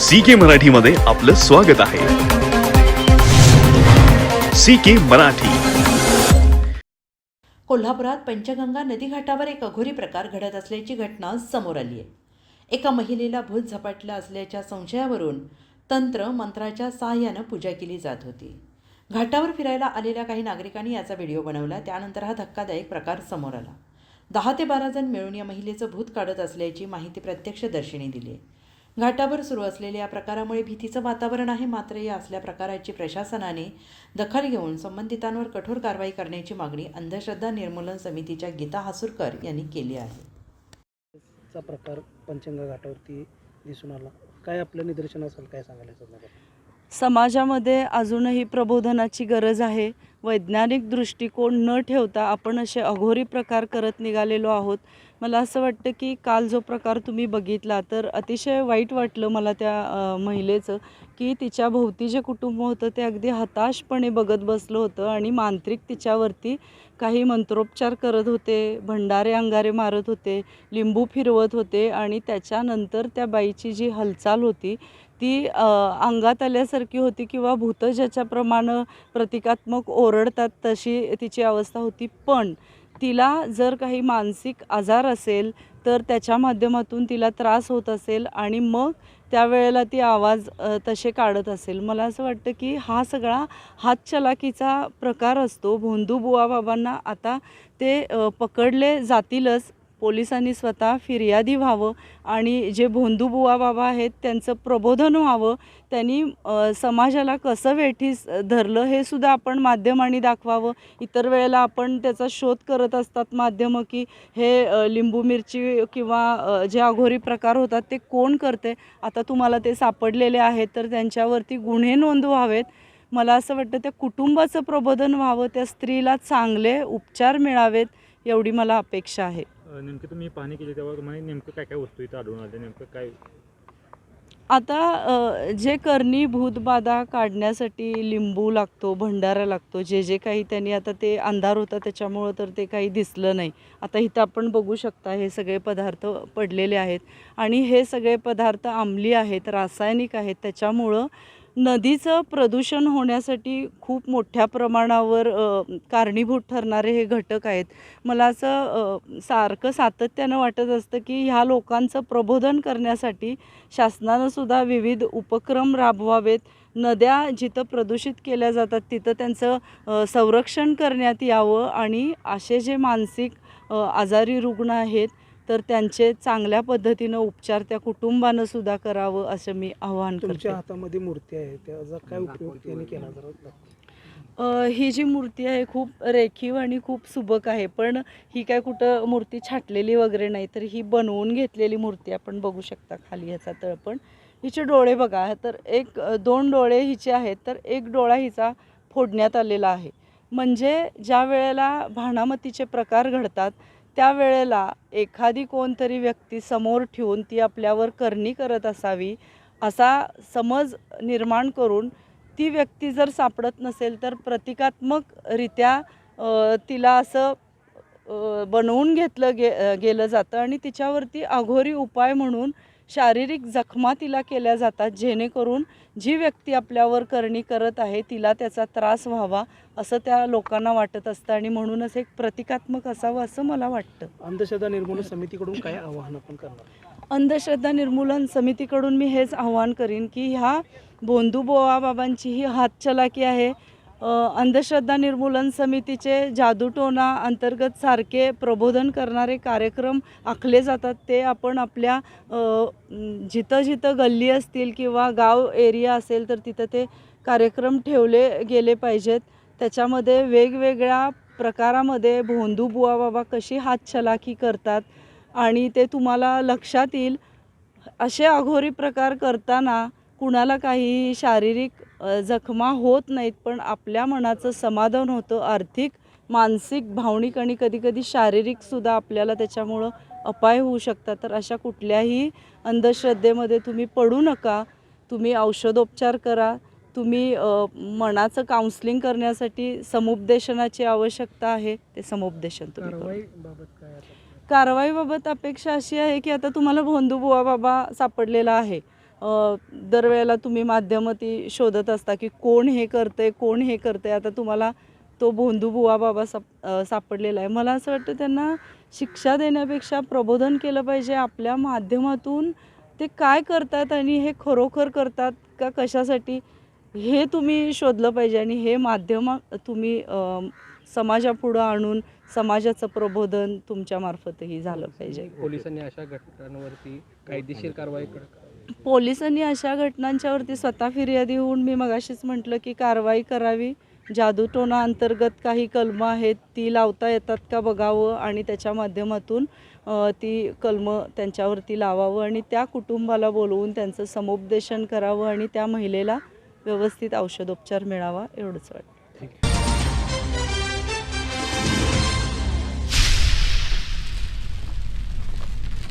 C के मराठीमध्ये आपलं स्वागत आहे. C K Marathi. कोल्हापुरात पंचगंगा नदीघाटावर एक अघोरी प्रकार घडत असल्याची घटना समोर आली आहे. एका महिलेला भूत झपाटलं असल्याच्या संशयावरून तंत्र मंत्राच्या सहाय्यानं पूजा केली जात होती. घाटावर फिरायला आलेल्या काही नागरिकांनी याचा व्हिडिओ बनवला. त्यानंतर हा धक्कादायक प्रकार समोर आला. दहा ते बारा जण मिळून या महिलेचं भूत काढत असल्याची माहिती प्रत्यक्षदर्शींनी दिली आहे. घाटावर सुरू असलेल्या या प्रकारामुळे भीतीचं वातावरण आहे. मात्र या असल्या प्रकाराची प्रशासनाने दखल घेऊन संबंधितांवर कठोर कारवाई करण्याची मागणी अंधश्रद्धा निर्मूलन समितीच्या गीता हासूरकर यांनी केली आहे. चा प्रकार पंचंगा घाटावरती दिसून आला. काय आपलं निदर्शन असेल काय सांगायला समाजामध्ये अजूनही प्रबोधनाची गरज आहे. वैज्ञानिक दृष्टिकोन न ठेवता आपण असे अघोरी प्रकार करत निघालेलो आहोत. मला असं वाटतं की काल जो प्रकार तुम्ही बघितला तर अतिशय वाईट वाटलं मला त्या महिलेचं की तिच्या भोवती जे कुटुंब होतं ते अगदी हताशपणे बघत बसलं होतं आणि मांत्रिक तिच्यावरती काही मंत्रोपचार करत होते भंडारे अंगारे मारत होते लिंबू फिरवत होते आणि त्याच्यानंतर त्या बाईची जी हालचाल होती ती अंगात आल्यासारखी होती किंवा भूतं ज्याच्याप्रमाणे प्रतिकात्मक ओरडतात तशी तिची अवस्था होती. पण तिला जर काही मानसिक आजार असेल तर त्याच्या माध्यमातून तिला त्रास होत असेल आणि मग त्यावेळेला ती आवाज तसे काढत असेल. मला असं वाटतं की हा सगळा हातचलाकीचा प्रकार असतो. भोंदू बुवा बाबांना आता ते पकडले जातीलच पोलिसांनी स्वतः फिर्यादी व्हावं आणि जे भोंदू बुवा बाबा आहेत त्यांचं प्रबोधन व्हावं त्यांनी समाजाला कसं वेठीस धरलं हे सुद्धा आपण माध्यमांनी दाखवावं. इतर वेळेला आपण त्याचा शोध करत असतात माध्यमं की हे लिंबू मिरची किंवा जे अघोरी प्रकार होतात ते कोण करते आता तुम्हाला ते सापडलेले आहेत तर त्यांच्यावरती गुन्हे नोंद व्हावेत. मला असं वाटतं त्या कुटुंबाचं प्रबोधन व्हावं त्या स्त्रीला चांगले उपचार मिळावेत एवढी मला अपेक्षा आहे. नेमकी तुम्ही पाहणी केली तेव्हा तुम्हाला नेमकं काय काय वस्तू इथं आढळून आल्या? नेमकं काय? आता जे करणी भूतबाधा काढण्यासाठी लिंबू लागतो भंडारा लागतो जे जे काही त्यांनी आता ते अंधार होता त्याच्यामुळं तर ते काही दिसलं नाही. आता इथं आपण बघू शकता हे सगळे पदार्थ पडलेले आहेत. आणि हे सगळे पदार्थ आंबली आहेत रासायनिक आहेत त्याच्यामुळं नदीचं प्रदूषण होण्यासाठी खूप मोठ्या प्रमाणावर कारणीभूत ठरणारे हे घटक आहेत. मला असं सारखं सातत्यानं वाटत असतं की ह्या लोकांचं प्रबोधन करण्यासाठी शासनानंसुद्धा विविध उपक्रम राबवावेत. नद्या जिथं प्रदूषित केल्या जातात तिथं त्यांचं संरक्षण करण्यात यावं आणि असे जे मानसिक आजारी रुग्ण आहेत तर त्यांचे चांगल्या पद्धतीनं उपचार त्या कुटुंबानं सुद्धा करावं असं मी आवाहन करते. तुमच्या हातामध्ये मूर्ती आहे त्याचा काय उपयोग त्यांनी केला जरा ही जी मूर्ती आहे खूप रेखीव आणि खूप सुबक आहे पण ही काय कुठं मूर्ती छाटलेली वगैरे नाही तर ही बनवून घेतलेली मूर्ती आपण बघू शकता खाली ह्याचा तळपण हिचे डोळे बघा तर एक दोन डोळे हिचे आहेत तर एक डोळा हिचा फोडण्यात आलेला आहे. म्हणजे ज्या वेळेला भाणामतीचे प्रकार घडतात त्यावेळेला एखादी कोणतरी व्यक्ती समोर ठेवून ती आपल्यावर करणी करत असावी असा समज निर्माण करून ती व्यक्ती जर सापडत नसेल तर प्रतिकात्मकरित्या तिला असं बनवून घेतलं गे गेलं जातं आणि तिच्यावरती अघोरी उपाय म्हणून शारीरिक जखमा तिला केल्या जातात जेणेकरून जी व्यक्ती आपल्यावर करणी करत आहे तिला त्याचा त्रास व्हावा असं त्या लोकांना वाटत असतं आणि म्हणूनच एक प्रतिकात्मक असावं असं मला वाटतं. अंधश्रद्धा निर्मूलन समितीकडून काय आवाहन आपण करणार? अंधश्रद्धा निर्मूलन समितीकडून मी हेच आव्हान करीन की ह्या बोंधू बोवा बाबांची ही हातचलाकी आहे. अंधश्रद्धा निर्मूलन समितीचे जादूटोना अंतर्गत सारखे प्रबोधन करणारे कार्यक्रम आखले जातात. ते आपण आपल्या जिथं जिथं गल्ली असतील किंवा गाव एरिया असेल तर तिथं ते कार्यक्रम ठेवले गेले पाहिजेत. त्याच्यामध्ये वेगवेगळ्या प्रकारामध्ये भोंदू बुवा बाबा कशी हातछलाखी करतात आणि ते तुम्हाला लक्षात येईल. असे अघोरी प्रकार करताना कुणाला काही शारीरिक जखमा होत नाहीत पण आपल्या मनाचं समाधान होतं. आर्थिक मानसिक भावनिक आणि कधीकधी शारीरिकसुद्धा आपल्याला त्याच्यामुळं अपाय होऊ शकतात. तर अशा कुठल्याही अंधश्रद्धेमध्ये तुम्ही पडू नका. तुम्ही औषधोपचार करा. तुम्ही मनाचं काउन्सलिंग करण्यासाठी समुपदेशनाची आवश्यकता आहे. ते समुपदेशन तुम्ही कारवाईबाबत अपेक्षा अशी आहे की आता तुम्हाला भोंदू बुवा बाबा सापडलेला आहे. दरवेळेला तुम्ही माध्यमाती शोधत असता की कोण हे करतंय कोण हे करतंय? आता तुम्हाला तो भोंदू बुवा बाबा साप सापडलेला आहे. मला असं वाटतं त्यांना शिक्षा देण्यापेक्षा प्रबोधन केलं पाहिजे आपल्या माध्यमातून. ते काय करतात आणि हे खरोखर करतात का कशासाठी? हे तुम्ही शोधलं पाहिजे आणि हे माध्यम तुम्ही समाजापुढं आणून समाजाचं प्रबोधन तुमच्यामार्फतही झालं पाहिजे. पोलिसांनी अशा घटनांवरती कायदेशीर कारवाई पोलिसांनी अशा घटनांच्यावरती स्वतः फिर्यादी होऊन मी मगाशीच म्हटलं की कारवाई करावी. जादूटोना अंतर्गत काही कलमं आहेत ती लावता येतात का बघावं आणि त्याच्या माध्यमातून ती कलमं त्यांच्यावरती लावावं आणि त्या कुटुंबाला बोलवून त्यांचं समुपदेशन करावं आणि त्या महिलेला व्यवस्थित औषधोपचार मिळावा एवढंच वाटतं.